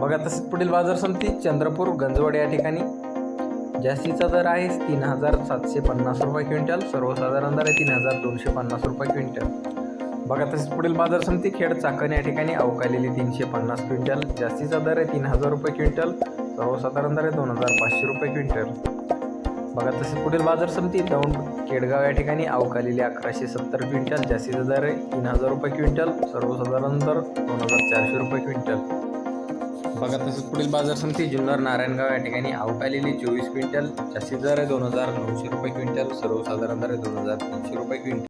बघा तसेच पुढील बाजार समिती चंद्रपूर गंजवड या ठिकाणी. जास्तीचा दर आहे तीन हजार सातशे पन्नास रुपये क्विंटल सर्वसाधारण दर आहे तीन हजार दोनशे पन्नास रुपये क्विंटल. बघा तसेच पुढील बाजार समिती खेड चाकण या ठिकाणी अवकालेली तीनशे पन्नास क्विंटल जास्तीचा दर आहे तीन हजार रुपये क्विंटल सर्वसाधारण दर आहे दोन हजार पाचशे रुपये क्विंटल. बघा तसेच पुढील बाजार समिती दौंड केडगाव या ठिकाणी अवकालेली अकराशे सत्तर क्विंटल जास्तीचा दर आहे तीन हजार रुपये क्विंटल सर्वसाधारण दर दोन हजार चारशे रुपये क्विंटल. बघा तसंच पुढील बाजार समिती जुन्नर नारायणगाव या ठिकाणी अवकालेली चोवीस क्विंटल जास्तीत दर आहे दोन हजार नऊशे रुपये क्विंटल सर्वसाधारण दर आहे दोन हजार तीनशे रुपये क्विंटल.